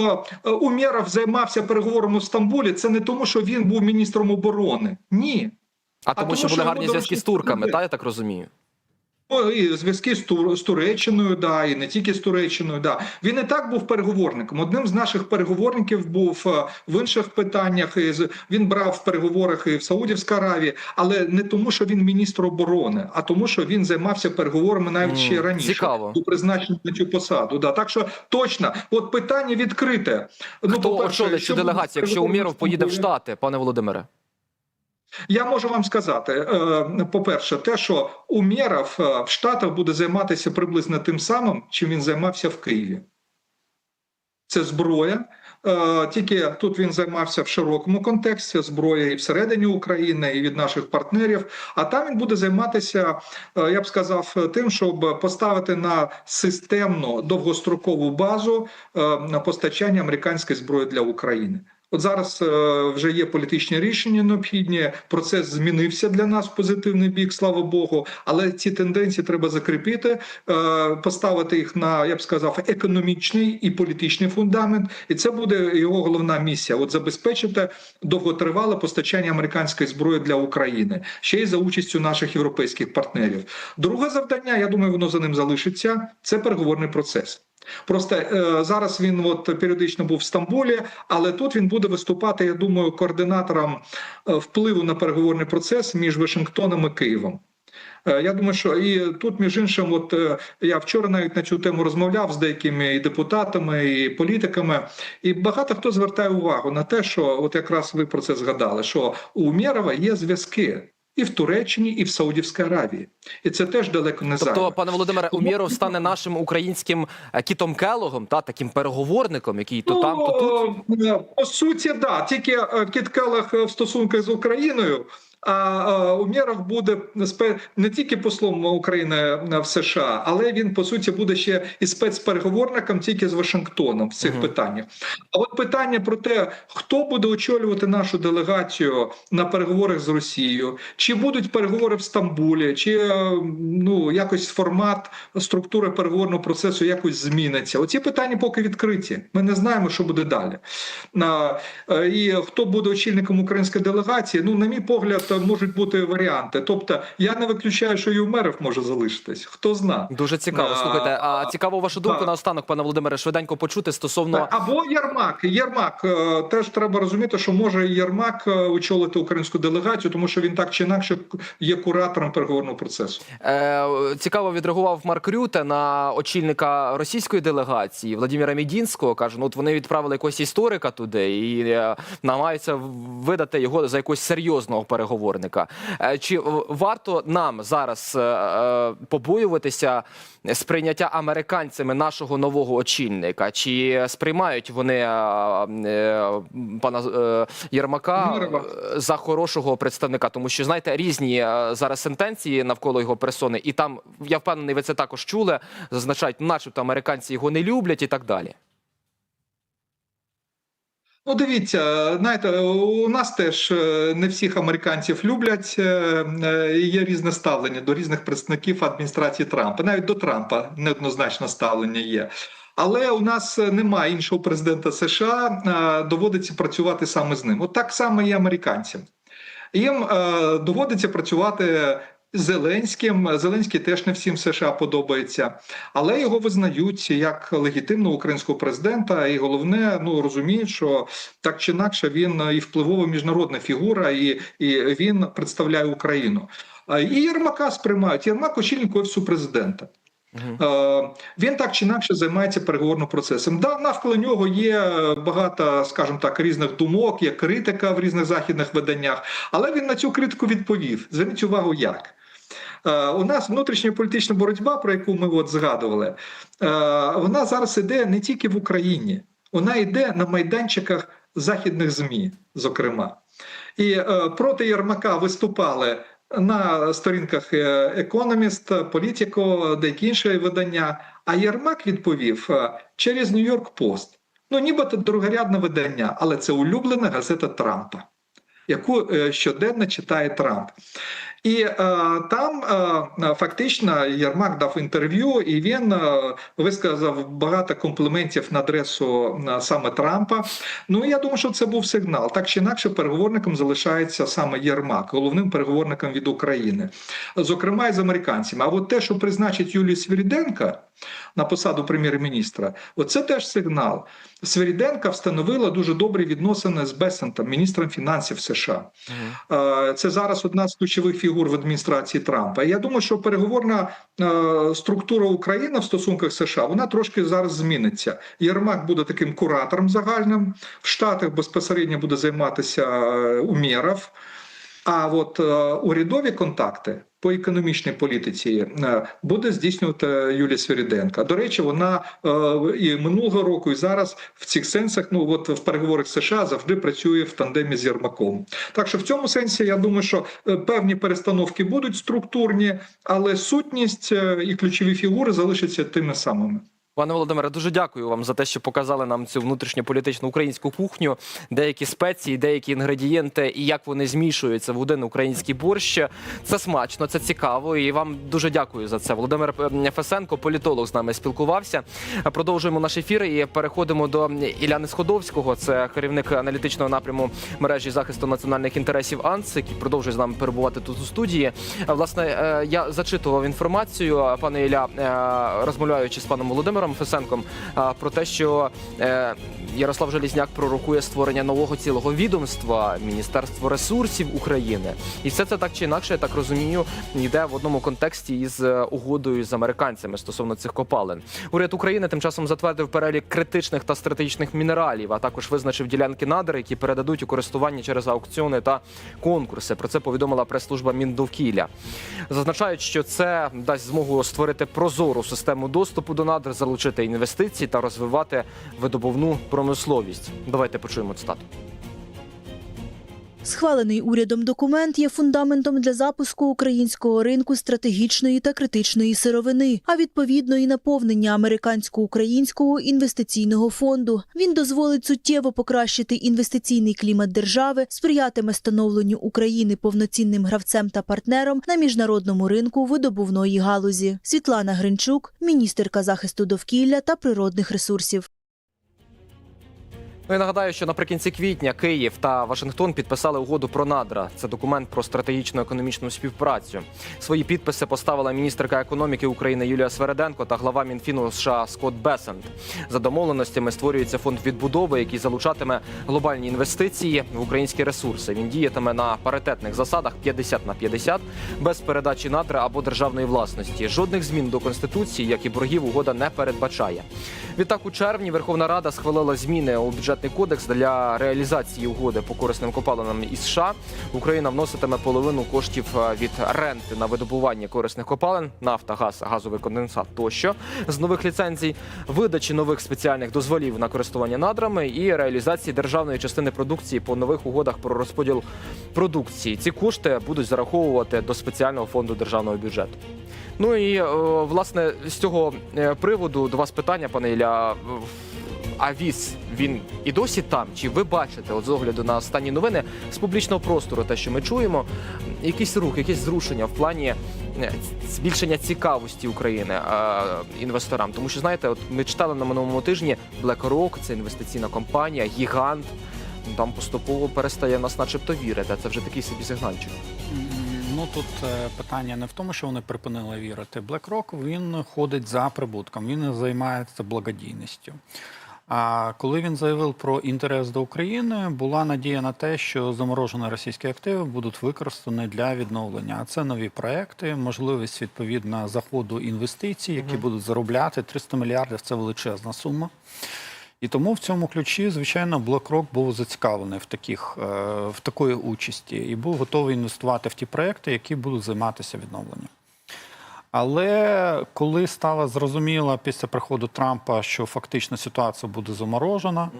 е, Умєров займався переговорами в Стамбулі, це не тому, що він був міністром оборони. Ні. А тому, тому що були гарні зв'язки з турками, та я так розумію. Ну, і зв'язки з, Тур, з Туреччиною, да, і не тільки з Туреччиною. Да. Він і так був переговорником. Одним з наших переговорників був е, в інших питаннях. Він брав в переговорах і в Саудівській Аравії, але не тому, що він міністр оборони, а тому, що він займався переговорами навіть ще раніше цікаво. до призначення на цю посаду. Да. Так що точно, от питання відкрите. Ну, Хто очолить цю делегацію, якщо Умєров поїде в Штати, пане Володимире? Я можу вам сказати, е, по-перше, те, що Умєров е, в Штатах буде займатися приблизно тим самим, чим він займався в Києві. Це зброя. Е, Тільки тут він займався в широкому контексті зброя і всередині України, і від наших партнерів. А там він буде займатися, я б сказав, тим, щоб поставити на системну довгострокову базу на постачання американської зброї для України. От зараз е, вже є політичні рішення необхідні. Процес змінився для нас в позитивний бік, слава Богу. Але ці тенденції треба закріпити, е, поставити їх на я б сказав економічний і політичний фундамент. І це буде його головна місія: от забезпечити довготривале постачання американської зброї для України, ще й за участю наших європейських партнерів. Друге завдання, я думаю, воно за ним залишиться. Це переговорний процес. Просто е, зараз він от періодично був в Стамбулі, але тут він буде виступати, я думаю, координатором е, впливу на переговорний процес між Вашингтоном і Києвом. Е, Я думаю, що і тут, між іншим, от е, я вчора навіть на цю тему розмовляв з деякими і депутатами, і політиками, і багато хто звертає увагу на те, що от якраз ви про це згадали, що у Умєрова є зв'язки і в Туреччині, і в Саудівській Аравії, і це теж далеко не Тобто, пане Володимире, Уміров стане нашим українським е, Кітом Келогом, та таким переговорником, який то там, то тут. Ну, е, По суті, да. Тільки е, Кіт е, в стосунках з Україною. А Умєров буде не тільки послом України в США, але він по суті буде ще і спецпереговорником тільки з Вашингтоном в цих Мгм. питаннях. А от питання про те, хто буде очолювати нашу делегацію на переговорах з Росією, чи будуть переговори в Стамбулі, чи е, ну якось формат структури переговорного процесу якось зміниться. Оці питання поки відкриті. Ми не знаємо, що буде далі. Е, І хто буде очільником української делегації? Ну, на мій погляд, можуть бути варіанти. Тобто, я не виключаю, що і Умеров може залишитись. Хто зна. Дуже цікаво. Слухайте, а цікаво вашу думку так. наостанок, пане Володимире, швиденько почути стосовно Або Єрмак. Єрмак е, теж треба розуміти, що може Єрмак е, очолити українську делегацію, тому що він так чи інакше є куратором переговорного процесу. Е, цікаво відреагував Марк Рюте на очільника російської делегації Владимира Мідінського. каже: ну от вони відправили якогось історика туди і намагаються видати його за якогось серйозного переговорника. Е, чи варто нам зараз е, е, побоюватися сприйняття американцями нашого нового очільника? Чи сприймають вони пана Єрмака за хорошого представника, тому що знаєте різні зараз сентенції навколо його персони, і там я впевнений, ви це також чули. Зазначають, начебто американці його не люблять і так далі. Ну, дивіться, знаєте, у нас теж е, не всіх американців люблять. е, е, Є різне ставлення до різних представників адміністрації Трампа. Навіть до Трампа неоднозначне ставлення є. Але у нас немає іншого президента США, доводиться працювати саме з ним. От так само і американцям. Їм доводиться працювати Зеленським. Зеленський теж не всім США подобається, але його визнають як легітимного українського президента. І головне, ну розуміють, що так чи інакше він і впливова міжнародна фігура, і, і він представляє Україну. І Єрмака сприймають. Єрмак очільник офісу президента. Е, Він так чи інакше займається переговорним процесом. Да, навколо нього є багато, скажімо так, різних думок, є критика в різних західних виданнях, але він на цю критику відповів. Зверніть увагу, як. Е, У нас внутрішня політична боротьба, про яку ми от згадували, е, вона зараз іде не тільки в Україні, вона йде на майданчиках західних ЗМІ, зокрема. І е, проти Єрмака виступали на сторінках е, Economist, Politico, деякі інші видання. А Єрмак відповів через Нью-Йорк Пост. Ну, нібито другорядне видання, але це улюблена газета Трампа, яку щоденно читає Трамп. І е, там е, фактично Єрмак дав інтерв'ю, і він е, висказав багато компліментів на адресу е, саме Трампа. Ну я думаю, що це був сигнал. Так чи інакше, переговорником залишається саме Єрмак, головним переговорником від України, зокрема і з американцями. А от те, що призначить Юлію Свіріденка на посаду прем'єр-міністра, оце теж сигнал. Свиріденка встановила дуже добрі відносини з Бесентом, міністром фінансів США. Е, Це зараз одна з ключових фігур в адміністрації Трампа. Я думаю, що переговорна е, структура України в стосунках США вона трошки зараз зміниться. Єрмак буде таким куратором загальним. В Штатах безпосередньо буде займатися е, Умєров. А от е, урядові контакти по економічній політиці е, буде здійснювати Юлія Свиріденка. До речі, вона е, і минулого року, і зараз в цих сенсах, ну от в переговорах США завжди працює в тандемі з Єрмаком. Так що в цьому сенсі я думаю, що е, певні перестановки будуть структурні, але сутність і ключові фігури залишаться тими самими. Пане Володимире, дуже дякую вам за те, що показали нам цю внутрішньополітичну українську кухню, деякі спеції, деякі інгредієнти і як вони змішуються в один український борщ. Це смачно, це цікаво. І вам дуже дякую за це. Володимир е, Фесенко, політолог, з нами спілкувався. Продовжуємо наш ефір і переходимо до Іляни Сходовського. Це керівник аналітичного напряму мережі захисту національних інтересів АНС, який продовжує з нами перебувати тут у студії. Власне, е, я зачитував інформацію, пане Ілля, е, розмовляючи з паном Володимиром Фесенком, е, про те, що е, Ярослав Желізняк пророкує створення нового цілого відомства Міністерство ресурсів України, і все це так чи інакше, я так розумію, йде в одному контексті із е, угодою з американцями стосовно цих копалин. Уряд України тим часом затвердив перелік критичних та стратегічних мінералів, а також визначив ділянки надр, які передадуть у користування через аукціони та конкурси. Про це повідомила прес-служба Міндовкілля. Зазначають, що це дасть змогу створити прозору систему доступу до надр, залучити інвестиції та розвивати видобувну промисловість. Давайте почуємо цитату. Схвалений урядом документ є фундаментом для запуску українського ринку стратегічної та критичної сировини, а відповідно і наповнення американсько-українського інвестиційного фонду. Він дозволить суттєво покращити інвестиційний клімат держави, сприятиме становленню України повноцінним гравцем та партнером на міжнародному ринку видобувної галузі. Світлана Гринчук, міністерка захисту довкілля та природних ресурсів. Ну і нагадаю, що наприкінці квітня Київ та Вашингтон підписали угоду про надра. Це документ про стратегічну економічну співпрацю. Свої підписи поставила міністерка економіки України Юлія Свереденко та глава Мінфіну США Скотт Бесент. За домовленостями створюється фонд відбудови, який залучатиме глобальні інвестиції в українські ресурси. Він діятиме на паритетних засадах 50 на 50, без передачі надра або державної власності. Жодних змін до конституції, як і боргів, угода не передбачає. Відтак у червні Верховна Рада схвалила зміни у бюджетний кодекс для реалізації угоди по корисним копалинам із США. Україна вноситиме половину коштів е, від ренти на видобування корисних копалин, нафта, газ, газовий конденсат тощо з нових ліцензій, видачі нових спеціальних дозволів на користування надрами і реалізації державної частини продукції по нових угодах про розподіл продукції. Ці кошти будуть зараховувати до спеціального фонду державного бюджету. Ну і е, власне з цього е, приводу до вас питання, пане Ілля. А віз він і досі там? Чи ви бачите, от з огляду на останні новини з публічного простору, те, що ми чуємо, якийсь рух, якесь зрушення в плані е, збільшення цікавості України е, інвесторам? Тому що знаєте, от ми читали на минулому тижні BlackRock, це інвестиційна компанія, гігант. ну, Там поступово перестає нас, начебто, вірити. Це вже такий собі сигнальчик. Ну тут е, питання не в тому, що вони припинили вірити. BlackRock він ходить за прибутком, він займається благодійністю. А коли він заявив про інтерес до України, була надія на те, що заморожені російські активи будуть використані для відновлення. А це нові проекти, можливість відповідно заходу інвестицій, які будуть заробляти 300 мільярдів. Це величезна сума. І тому в цьому ключі, звичайно, BlackRock був зацікавлений в таких е, в такої участі і був готовий інвестувати в ті проекти, які будуть займатися відновленням. Але коли стало зрозуміло після приходу Трампа, що фактично ситуація буде заморожена,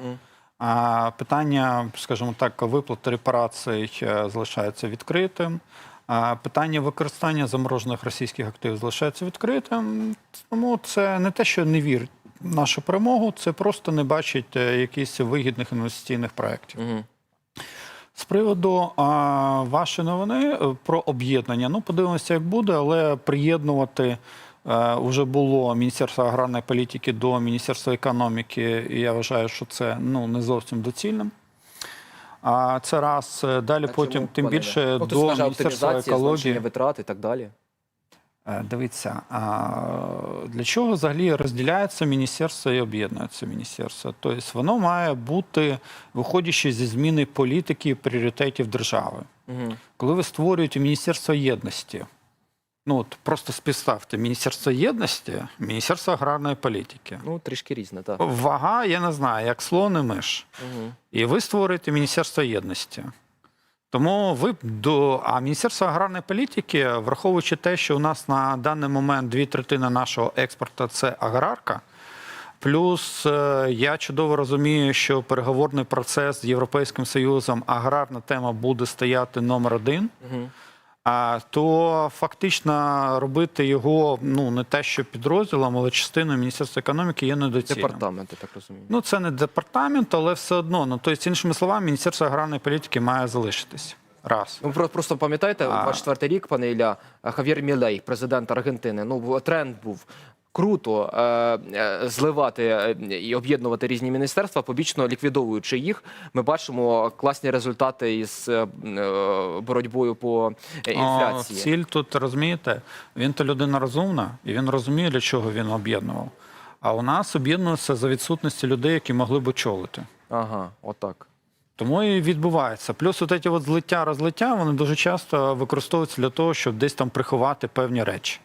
а питання, скажімо так, виплати репарацій е, залишається відкритим. А питання використання заморожених російських активів залишається відкритим. Тому це не те, що не вірить в нашу перемогу, це просто не бачить е, якихось вигідних інвестиційних проєктів. З приводу а, вашої новини е, про об'єднання. Ну, подивимося, як буде, але приєднувати е, вже було Міністерство аграрної політики до Міністерства економіки. І я вважаю, що це ну, не зовсім доцільним. А це раз. Е, Далі А потім, чому, тим більше? Ну, до Міністерства екології. витрат і так далі. Е, Дивіться, а для чого взагалі розділяється міністерство і об'єднується міністерство? Тобто воно має бути виходячи зі зміни політики і пріоритетів держави. Угу. Коли ви створюєте Міністерство єдності, ну от просто співставте Міністерство єдності, Міністерство аграрної політики. Ну, трішки різне, так. Вага, я не знаю, як слон і миш. Угу. І ви створюєте Міністерство єдності. Тому ви до а Міністерство аграрної політики, враховуючи те, що у нас на даний момент дві третини нашого експорту це аграрка. Плюс е, я чудово розумію, що переговорний процес з Європейським Союзом аграрна тема буде стояти номер один. Угу. То фактично робити його ну не те, що підрозділом, але частиною Міністерства економіки є недоцільним. Департамент, я так розумію. Ну, це не департамент, але все одно. Ну, тобто, іншими словами, Міністерство аграрної політики має залишитись. Раз. Ну, про- просто пам'ятаєте, А. 24 рік, пане Ілля, Хав'єр Мілей, президент Аргентини. Ну, тренд був круто е, е, зливати е, і об'єднувати різні міністерства, побічно ліквідовуючи їх. Ми бачимо класні результати із е, боротьбою по е, О, інфляції. ціль тут розумієте, він то людина розумна, і він розуміє, для чого він об'єднував. А у нас об'єднується за відсутності людей, які могли б очолити. Ага, отак. Тому і відбувається. Плюс от ці от злиття, розлиття, вони дуже часто використовуються для того, щоб десь там приховати певні речі.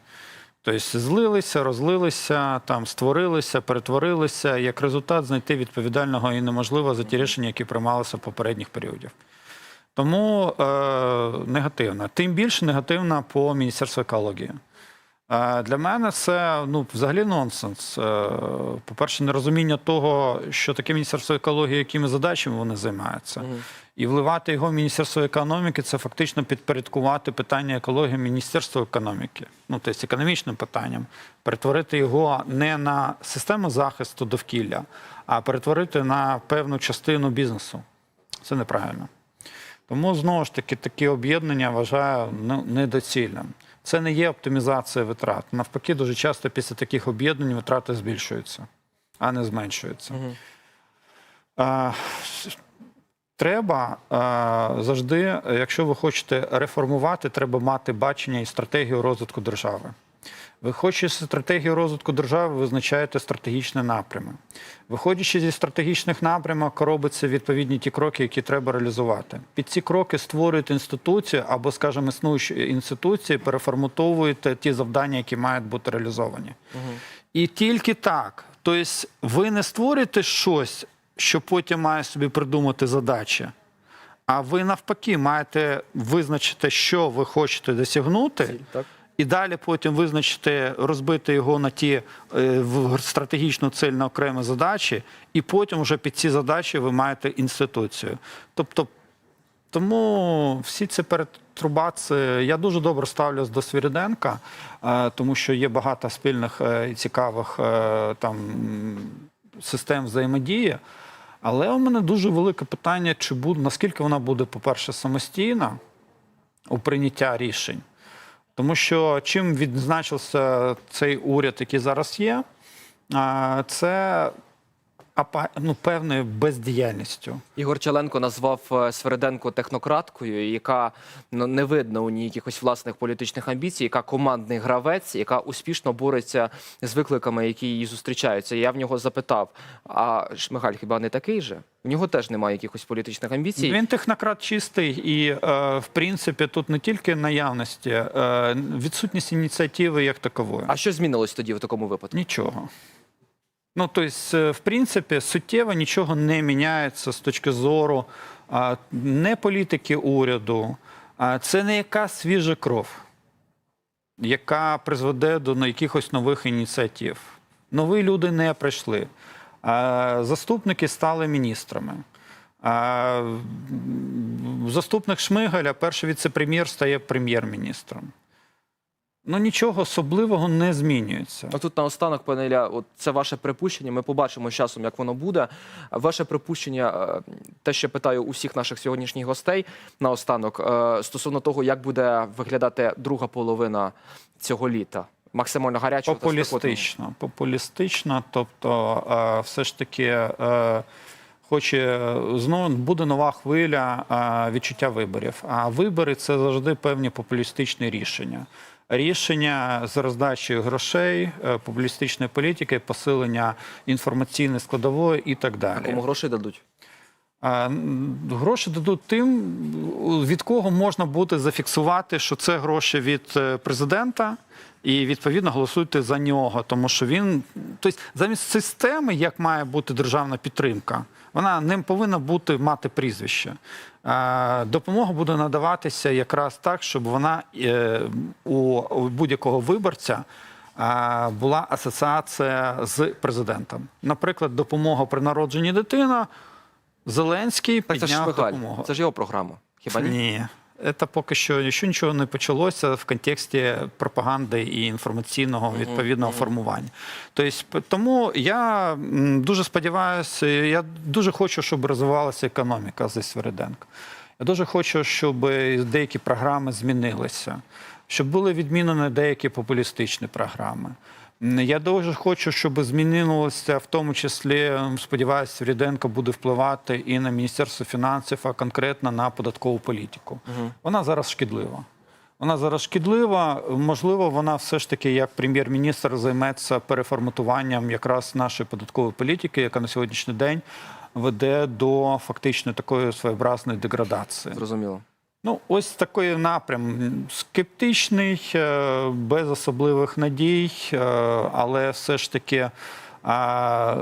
Тобто злилися, розлилися, там створилися, перетворилися. Як результат знайти відповідального і неможливо за ті рішення, які приймалися в попередніх періодів. Тому е, негативна. Тим більше негативна по Міністерству екології. Для мене це ну, взагалі нонсенс. Е, По-перше, нерозуміння того, що таке Міністерство екології, якими задачами вони займаються. І вливати його в Міністерство економіки це фактично підпорядкувати питання екології Міністерству економіки, ну тобто економічним питанням, перетворити його не на систему захисту довкілля, а перетворити на певну частину бізнесу. Це неправильно. Тому знову ж таки такі об'єднання вважаю ну, недоцільним. Це не є оптимізація витрат. Навпаки, дуже часто після таких об'єднань витрати збільшуються, а не зменшуються. Мгм. А, Треба а, завжди, якщо ви хочете реформувати, треба мати бачення і стратегію розвитку держави. Ви хочете стратегію розвитку держави, визначаєте стратегічні напрями. Виходячи зі стратегічних напрямок, робиться відповідні ті кроки, які треба реалізувати. Під ці кроки створюєте інституцію або, скажімо, існуючі інституції, переформатовуєте ті завдання, які мають бути реалізовані. І тільки так. Тобто, ви не створюєте щось, що потім має собі придумати задачі. А ви навпаки маєте визначити, що ви хочете досягнути, так? І далі потім визначити, розбити його на ті е, в стратегічну цель на окремі задачі, і потім вже під ці задачі ви маєте інституцію. Тобто, тому всі ці перетрубації я дуже добре ставлюсь до Свіріденка, е, тому що є багато спільних е, і цікавих там систем взаємодії. Але у мене дуже велике питання, чи буде наскільки вона буде, по-перше, самостійна у прийняття рішень. Тому що чим відзначився цей уряд, який зараз є, це апа- ну, певною бездіяльністю. Ігор Челенко назвав е, Свериденко технократкою, яка ну, не видно у ній якихось власних політичних амбіцій, яка командний гравець, яка успішно бореться з викликами, які її зустрічаються. Я в нього запитав: а Шмигаль хіба не такий же? У нього теж немає якихось політичних амбіцій. Він технократ чистий, і е, в принципі тут не тільки наявності, е, відсутність ініціативи як такової. А що змінилось тоді в такому випадку? Нічого. Ну, тобто, в принципі, суттєво нічого не міняється з точки зору а, не політики уряду, а це не яка свіжа кров, яка призведе до на якихось нових ініціатив. Нові люди не прийшли. А, Заступники стали міністрами. А, Заступник Шмигаля, перший віце-прем'єр, стає прем'єр-міністром. Ну нічого особливого не змінюється. А тут наостанок, пане Ілля, от це ваше припущення. Ми побачимо з часом, як воно буде. Ваше припущення, е, те, що питаю усіх наших сьогоднішніх гостей наостанок, е, стосовно того, як буде виглядати друга половина цього літа. Максимально гарячого та спекотного. Популістично. Популістично, тобто, е, все ж таки. е, Хоче знову буде нова хвиля е, відчуття виборів. А вибори це завжди певні популістичні рішення. Рішення з роздачі грошей, е, популістичної політики, посилення інформаційної складової і так далі. Кому грошей дадуть? А, Гроші дадуть тим, від кого можна буде зафіксувати, що це гроші від е, президента, і відповідно голосуйте за нього. Тому що він, тобто, замість системи, як має бути державна підтримка, вона ним повинна бути мати прізвище. Допомога буде надаватися якраз так, щоб вона е, у, будь-якого виборця. Була асоціація з президентом. Наприклад, допомога при народженні дитина Зеленський Так це ж підняв допомогу. це ж його програма. Хіба ні? Ні. Це поки що ще нічого не почалося в контексті пропаганди і інформаційного відповідного формування. Тобто, тому я дуже сподіваюся, я дуже хочу, щоб розвивалася економіка зі Свириденко. Я дуже хочу, щоб деякі програми змінилися, щоб були відмінені деякі популістичні програми. Я дуже хочу, щоб змінилося, в тому числі, сподіваюся, Ріденко буде впливати і на Міністерство фінансів, а конкретно на податкову політику. Вона зараз шкідлива. Вона зараз шкідлива. Можливо, вона все ж таки, як прем'єр-міністр, займеться переформатуванням якраз нашої податкової політики, яка на сьогоднішній день веде до фактично такої своєобразної деградації. Зрозуміло. Ну, ось такий напрям скептичний, е, без особливих надій, е, але все ж таки. А,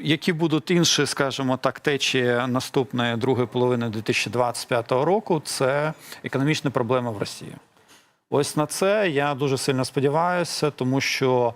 які будуть інші, скажімо так, течії наступної другої половини 2025 року, це економічні проблеми в Росії. Ось на це я дуже сильно сподіваюся, тому що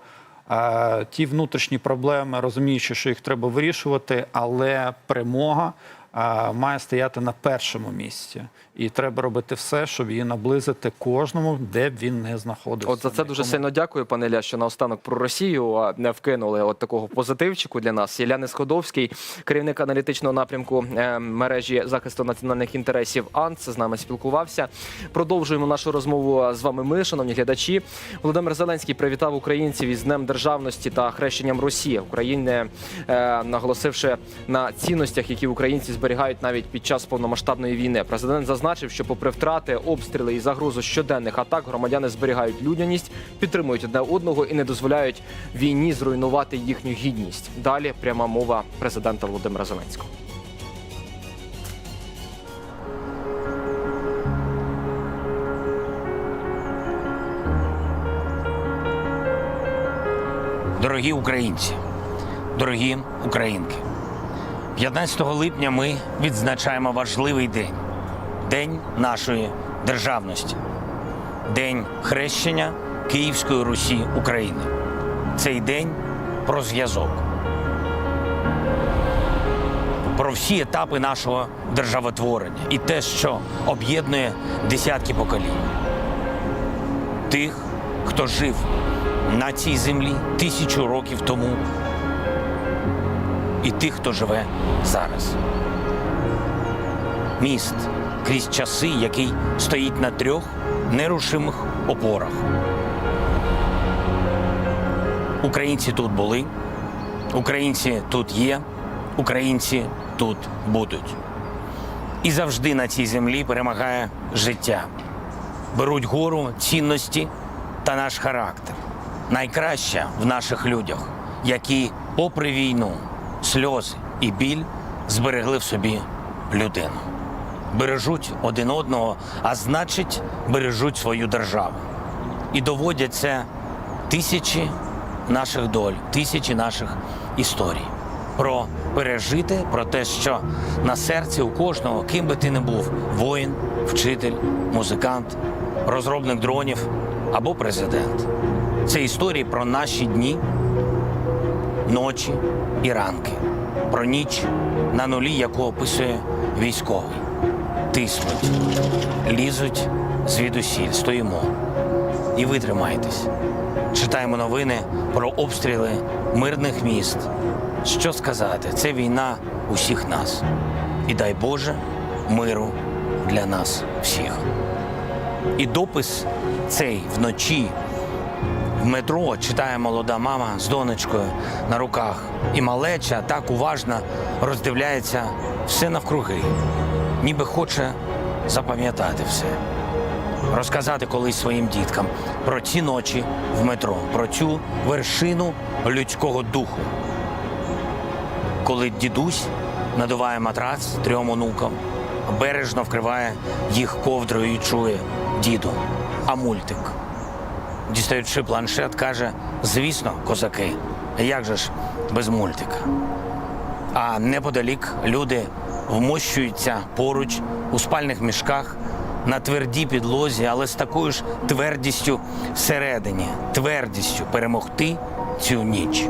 е, ті внутрішні проблеми, розуміючи, що їх треба вирішувати, але перемога е, має стояти на першому місці. І треба робити все, щоб її наблизити кожному, де б він не знаходився. От за це дуже сильно дякую, пане Ілля, що наостанок про Росію не вкинули от такого позитивчику для нас. Ілля Несходовський, керівник аналітичного напрямку е, мережі захисту національних інтересів АНЦ, з нами спілкувався. Продовжуємо нашу розмову з вами. Ми, шановні глядачі. Володимир Зеленський привітав українців із Днем Державності та хрещенням Росії України, е, наголосивши на цінностях, які українці зберігають навіть під час повномасштабної війни. Президент зазначив, що, попри втрати, обстріли і загрозу щоденних атак, громадяни зберігають людяність, підтримують одне одного і не дозволяють війні зруйнувати їхню гідність. Далі пряма мова президента Володимира Зеленського. Дорогі українці, дорогі українки, 15 липня ми відзначаємо важливий день День нашої державності, День хрещення Київської Русі України. Цей день про зв'язок, про всі етапи нашого державотворення і те, що об'єднує десятки поколінь. Тих, хто жив на цій землі тисячу років тому, і тих, хто живе зараз. Міст крізь часи, який стоїть на трьох нерушимих опорах. Українці тут були, українці тут є, українці тут будуть. І завжди на цій землі перемагає життя. Беруть гору цінності та наш характер. Найкраще в наших людях, які, попри війну, сльози і біль, зберегли в собі людину. Бережуть один одного, а значить, бережуть свою державу. І доводять це тисячі наших доль, тисячі наших історій. Про пережити, про те, що на серці у кожного, ким би ти не був, воїн, вчитель, музикант, розробник дронів або президент. Це історії про наші дні, ночі і ранки, про ніч, на нулі, яку описує військовий. Тиснуть, лізуть звідусіль, стоїмо. і ви тримайтесь. Читаємо новини про обстріли мирних міст. Що сказати? Це війна усіх нас. І дай Боже миру для нас всіх. І допис цей вночі в метро читає молода мама з донечкою на руках. І малеча так уважно роздивляється все навкруги, ніби хоче запам'ятати все. Розказати колись своїм діткам про ці ночі в метро, про цю вершину людського духу. Коли дідусь надуває матрац трьом онукам, бережно вкриває їх ковдрою і чує діду, а мультик. Дістаючи планшет, каже: звісно, козаки, як же ж без мультика? А неподалік люди вмощуються поруч у спальних мішках на твердій підлозі, але з такою ж твердістю всередині, твердістю перемогти цю ніч.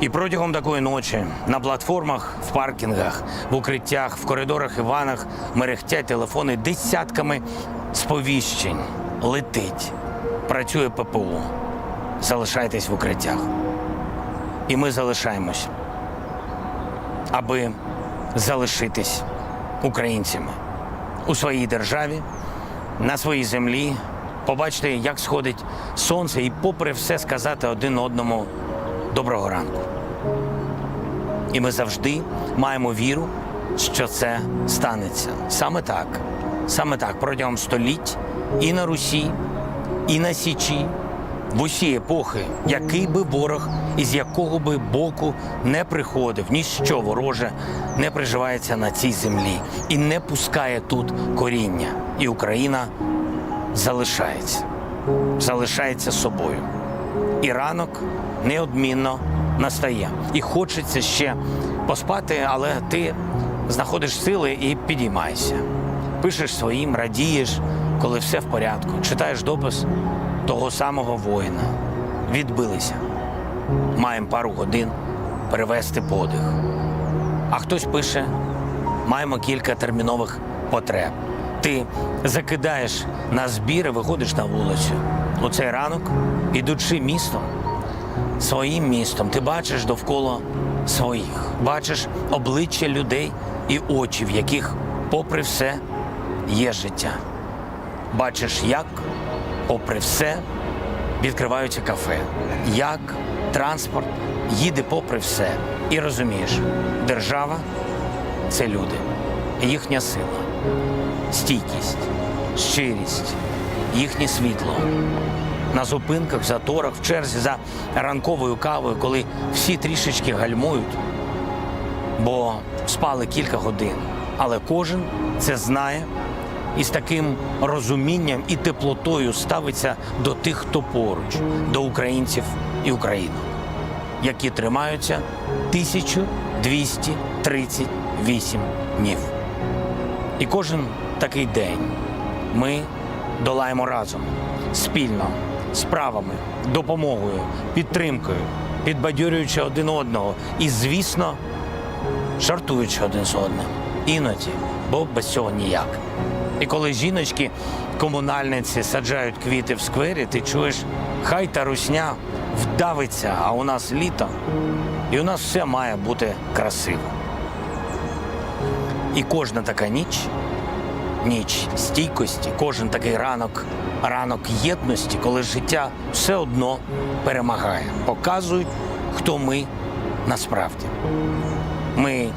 І протягом такої ночі на платформах, в паркінгах, в укриттях, в коридорах і ванах мерехтять телефони десятками сповіщень. Летить, працює ППО. Залишайтесь в укриттях. І ми залишаємось, аби залишитись українцями у своїй державі, на своїй землі, побачити, як сходить сонце, і попри все сказати один одному доброго ранку. І ми завжди маємо віру, що це станеться. Саме так, саме так, протягом століть і на Русі, і на Січі, в усі епохи, який би ворог із якого би боку не приходив, ніщо вороже не приживається на цій землі і не пускає тут коріння. І Україна залишається, залишається собою. І ранок неодмінно настає. І хочеться ще поспати, але ти знаходиш сили і підіймайся. Пишеш своїм, радієш, коли все в порядку. Читаєш допис того самого воїна. Відбилися. Маємо пару годин перевести подих. А хтось пише: маємо кілька термінових потреб. Ти закидаєш на збір виходиш на вулицю. У цей ранок, ідучи містом, своїм містом, ти бачиш довкола своїх, бачиш обличчя людей і очі, в яких, попри все, є життя. Бачиш, як, попри все, відкриваються кафе, як транспорт їде попри все. І розумієш, держава це люди, їхня сила, стійкість, щирість, їхнє світло. На зупинках, заторах, в черзі за ранковою кавою, коли всі трішечки гальмують, бо спали кілька годин. Але кожен це знає і з таким розумінням і теплотою ставиться до тих, хто поруч, до українців і українок, які тримаються 1238 днів. І кожен такий день ми долаємо разом, спільно, справами, допомогою, підтримкою, підбадьорюючи один одного і, звісно, жартуючи один з одним. Іноді, бо без цього ніяк. І коли жіночки, комунальниці саджають квіти в сквері, ти чуєш, хай та русня вдавиться, а у нас літо, і у нас все має бути красиво. І кожна така ніч ніч стійкості, кожен такий ранок, ранок єдності, коли життя все одно перемагає, показують, хто ми насправді. Ми